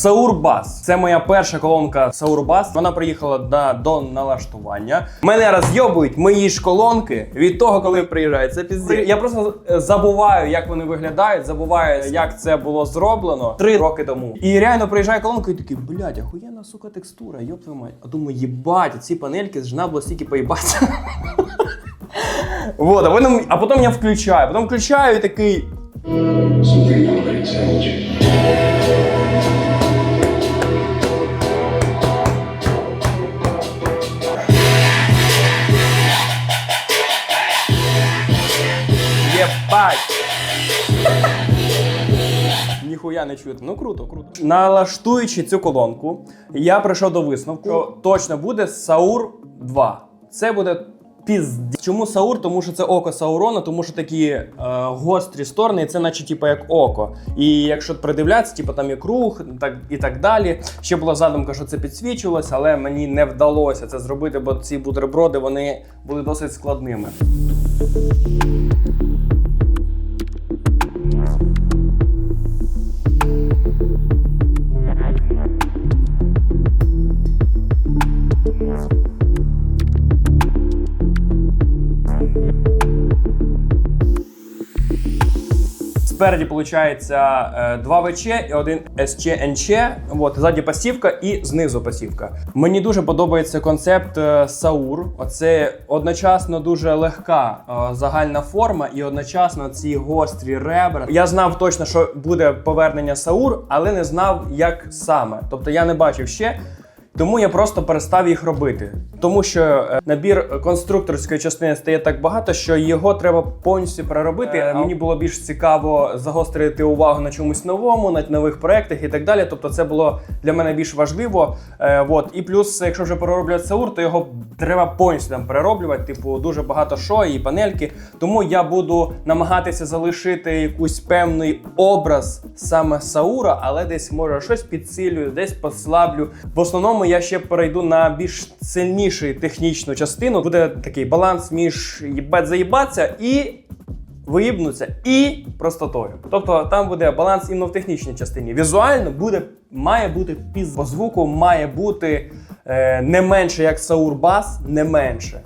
Саурбас. Це моя перша колонка Саурбас. Вона приїхала на, до налаштування. Мене розйобують мої ж колонки від того, коли приїжджають. Це пізді. Я просто е, забуваю, як вони виглядають, забуваю, як це було зроблено три роки тому. І реально приїжджає колонка і такий, блядь, ахуєнна сука текстура, йоп твою мать. А думаю, їбать, ці панельки жна було стільки поїбатися. Вот, а потім, а потім я включаю, потім включаю і такий. Ніхуя не чути. Ну круто, круто. Налаштуючи цю колонку, я прийшов до висновку, що точно буде Саур 2. Це буде пізді. Чому Саур? Тому що це око Саурона, тому що такі е, гострі сторони, і це наче типу як око. І якщо придивлятися, типу там є круг так, і так далі. Ще була задумка, що це підсвічувалося, але мені не вдалося це зробити, бо ці бутерброди вони були досить складними. Спереді виходить два ВЧ і один СЧ-НЧ. От, ззаді пасівка і знизу пасівка. Мені дуже подобається концепт е, Саур. Оце одночасно дуже легка е, загальна форма, і одночасно ці гострі ребра. Я знав точно, що буде повернення Саур, але не знав, як саме. Тобто я не бачив ще. Тому я просто перестав їх робити. Тому що е, набір конструкторської частини стає так багато, що його треба повністю переробити. Е, Мені було більш цікаво загострити увагу на чомусь новому, на нових проектах і так далі. Тобто, це було для мене більш важливо. Е, от. І плюс, якщо вже перероблювати Саур, то його треба повністю там перероблювати. Типу, дуже багато що і панельки. Тому я буду намагатися залишити якийсь певний образ саме Саура, але десь може щось підсилюю, десь послаблю. В основному я ще перейду на більш сильнішу технічну частину. Буде такий баланс між їбать заїбаться і виїбнуться і простотою. Тобто там буде баланс іменно в технічній частині. Візуально буде, має бути піз по звуку, має бути е, не менше, як Саур Бас, не менше.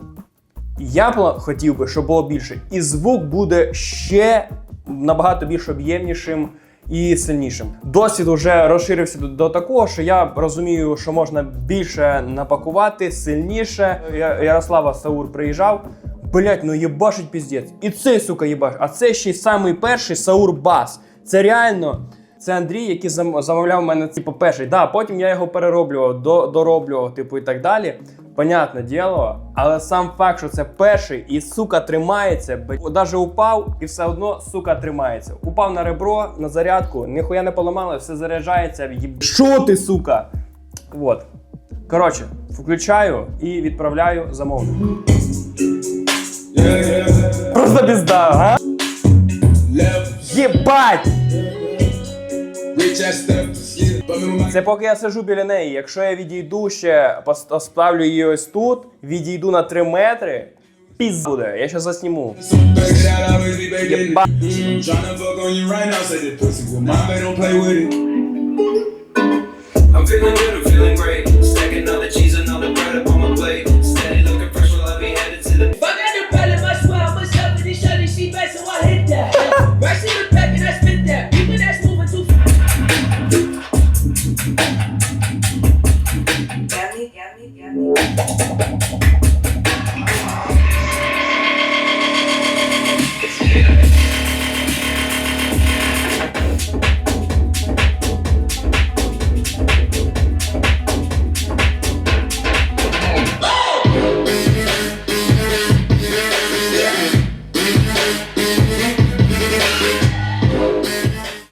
Я б хотів би, щоб було більше. І звук буде ще набагато більш об'ємнішим і сильнішим. Досвід вже розширився до, такого, що я розумію, що можна більше напакувати, сильніше. Я, Ярослава Саур приїжджав. Блять, ну єбашить піздець. І цей, сука, єбаш. А це ще й самий перший Саур Бас. Це реально. Це Андрій, який зам- замовляв мене типу, перший. Да, потім я його перероблював, до, дороблював, типу, і так далі. Понятне діло, але сам факт, що це перший і сука тримається, даже упав і все одно сука тримається. Упав на ребро, на зарядку, ніхуя не поламало, все заряджається. Їб... Що ти, сука? Вот. Коротше, включаю і відправляю замовлення. Просто пізда, га? Єбать! Це поки я сижу біля неї. Якщо я відійду ще, поставлю її ось тут, відійду на 3 метри, піз буде. Я ще засніму. Єба. I'm feeling good, I'm feeling great. Stacking all cheese Thank you.